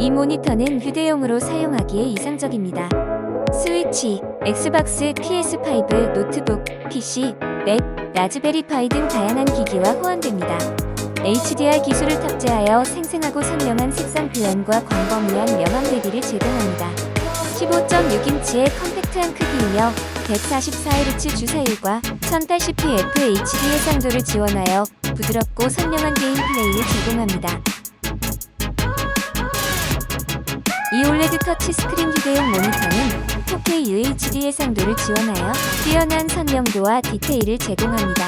이 모니터는 휴대용으로 사용하기에 이상적입니다. 스위치, 엑스박스, PS5, 노트북, PC, 맥, 라즈베리파이 등 다양한 기기와 호환됩니다. HDR 기술을 탑재하여 생생하고 선명한 색상 표현과 광범위한 명암 대비를 제공합니다. 15.6인치의 컴팩트한 크기이며 144Hz 주사율과 1080p FHD 해상도를 지원하여 부드럽고 선명한 게임 플레이를 제공합니다. 이 OLED 터치 스크린 휴대용 모니터는 4K UHD 해상도를 지원하여 뛰어난 선명도와 디테일을 제공합니다.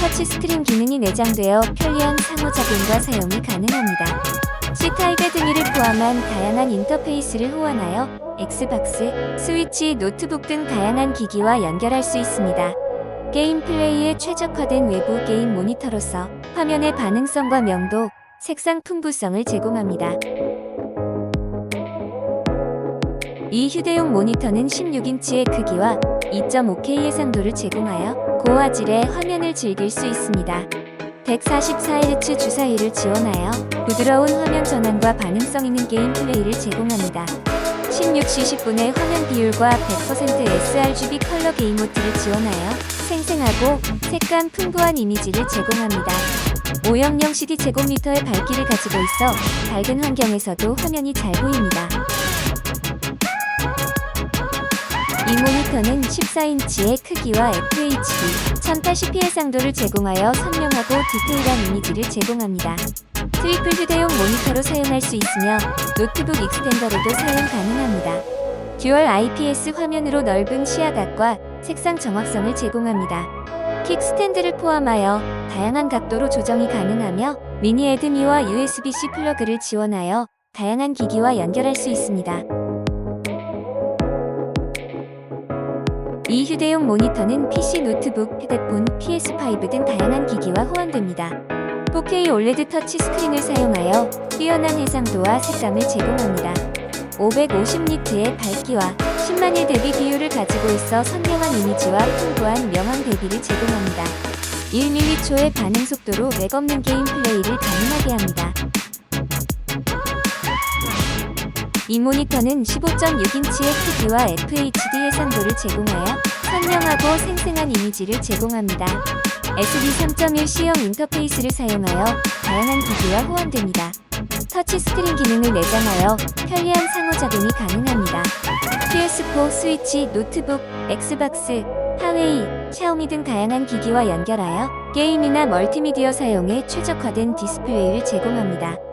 터치 스크린 기능이 내장되어 편리한 상호작용과 사용이 가능합니다. C타입의 등위를 포함한 다양한 인터페이스를 호환하여 엑스박스, 스위치, 노트북 등 다양한 기기와 연결할 수 있습니다. 게임 플레이에 최적화된 외부 게임 모니터로서 화면의 반응성과 명도, 색상 풍부성을 제공합니다. 이 휴대용 모니터는 16인치의 크기와 2.5K 해상도를 제공하여 고화질의 화면을 즐길 수 있습니다. 144Hz 주사위를 지원하여 부드러운 화면 전환과 반응성 있는 게임 플레이를 제공합니다. 16시 10분의 화면 비율과 100% sRGB 컬러 게임 모드를 지원하여 생생하고 색감 풍부한 이미지를 제공합니다. 500 CD 제곱미터의 밝기를 가지고 있어 밝은 환경에서도 화면이 잘 보입니다. 이 모니터는 14인치의 크기와 FHD 1080p 해상도를 제공하여 선명하고 디테일한 이미지를 제공합니다. 트리플 휴대용 모니터로 사용할 수 있으며 노트북 익스텐더로도 사용 가능합니다. 듀얼 IPS 화면으로 넓은 시야각과 색상 정확성을 제공합니다. 킥 스탠드를 포함하여 다양한 각도로 조정이 가능하며 미니 에드미와 USB-C 플러그를 지원하여 다양한 기기와 연결할 수 있습니다. 이 휴대용 모니터는 PC, 노트북, 휴대폰, PS5 등 다양한 기기와 호환됩니다. 4K OLED 터치 스크린을 사용하여 뛰어난 해상도와 색감을 제공합니다. 550니트의 밝기와 10만일 대비 비율을 가지고 있어 선명한 이미지와 풍부한 명암 대비를 제공합니다. 1m초의 반응 속도로 렉 없는 게임 플레이를 가능하게 합니다. 이 모니터는 15.6인치의 크기와 FHD 해상도를 제공하여 선명하고 생생한 이미지를 제공합니다. SD 3.1 C형 인터페이스를 사용하여 다양한 기기와 호환됩니다. 터치 스크린 기능을 내장하여 편리한 상호작용이 가능합니다. PS4, 스위치, 노트북, 엑스박스, 하웨이, 샤오미 등 다양한 기기와 연결하여 게임이나 멀티미디어 사용에 최적화된 디스플레이를 제공합니다.